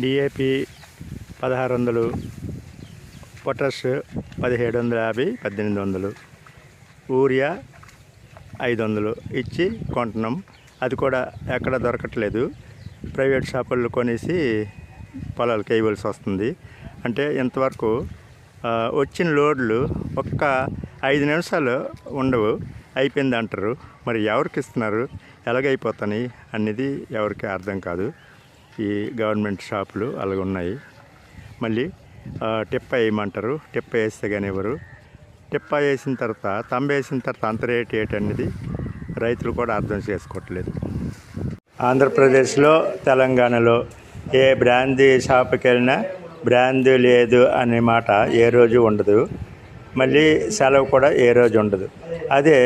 DAP పదహారు వందలు potash పదిహేడు వందల యాభై పద్దెనిమిది వందలు యూరియా ఐదు వందలు ఇచ్చి కొంటున్నాం. అది కూడా ఎక్కడ దొరకట్లేదు. ప్రైవేట్ షాపుల్లో కొనేసి పొలాలకు వేయవలసి వస్తుంది. అంటే ఇంతవరకు వచ్చిన లోడ్లు ఒక్క ఐదు నిమిషాలు ఉండవు. అయిపోయింది అంటారు. మరి ఎవరికి ఇస్తున్నారు? ఎలాగైపోతాయి? అనేది ఎవరికి అర్థం కాదు. ఈ గవర్నమెంట్ షాపులు అలాగ ఉన్నాయి మళ్ళీ ఆ, టిప్ప వేయమంటారు టిప్ప వేస్తే కానీ ఎవరు? టిప్ప వేసిన తర్వాత తంబ వేసిన తర్వాత అంత రేట్ ఏంటనేది రైతులు కూడా అర్థం చేసుకోవట్లేదు. ఆంధ్రప్రదేశ్లో తెలంగాణలో ఏ బ్రాందీ షాప్కి వెళ్ళినా బ్రాందీ లేదు అనే మాట ఏ రోజు ఉండదు. మళ్ళీ సెలవు కూడా ఏ రోజు ఉండదు. అదే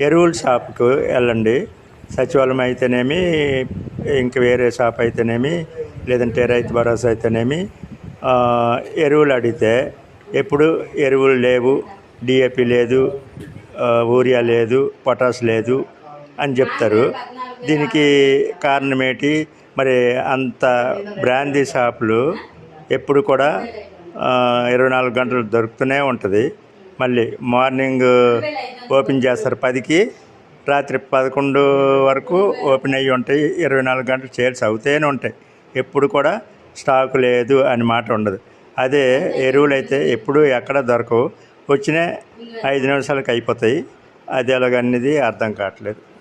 ఎరువుల షాప్కు వెళ్ళండి. సచివాలయం అయితేనేమి ఇంక వేరే షాప్ అయితేనేమి లేదంటే రైతు భరోసా అయితేనేమి ఎరువులు అడిగితే ఎప్పుడు ఎరువులు లేవు డిఏపి లేదు ఊరియా యూరియా లేదు పొటాష్ లేదు అని చెప్తారు. దీనికి కారణం ఏంటి? మరి అంత బ్రాందీ షాపులు ఎప్పుడు కూడా ఇరవై నాలుగు గంటలు దొరుకుతూనే ఉంటుంది. మళ్ళీ మార్నింగ్ ఓపెన్ చేస్తారు పదికి రాత్రి పదకొండు వరకు ఓపెన్ అయ్యి ఉంటాయి. ఇరవై నాలుగు గంటలు సేల్స్ అవుతూనే ఉంటాయి. ఎప్పుడు కూడా స్టాక్ లేదు అని మాట ఉండదు. అదే ఎరువులు అయితే ఎప్పుడు ఎక్కడ దొరకవు. వచ్చిన ఐదు నిమిషాలకు అయిపోతాయి. అది ఎలాగన్నది అర్థం కావట్లేదు.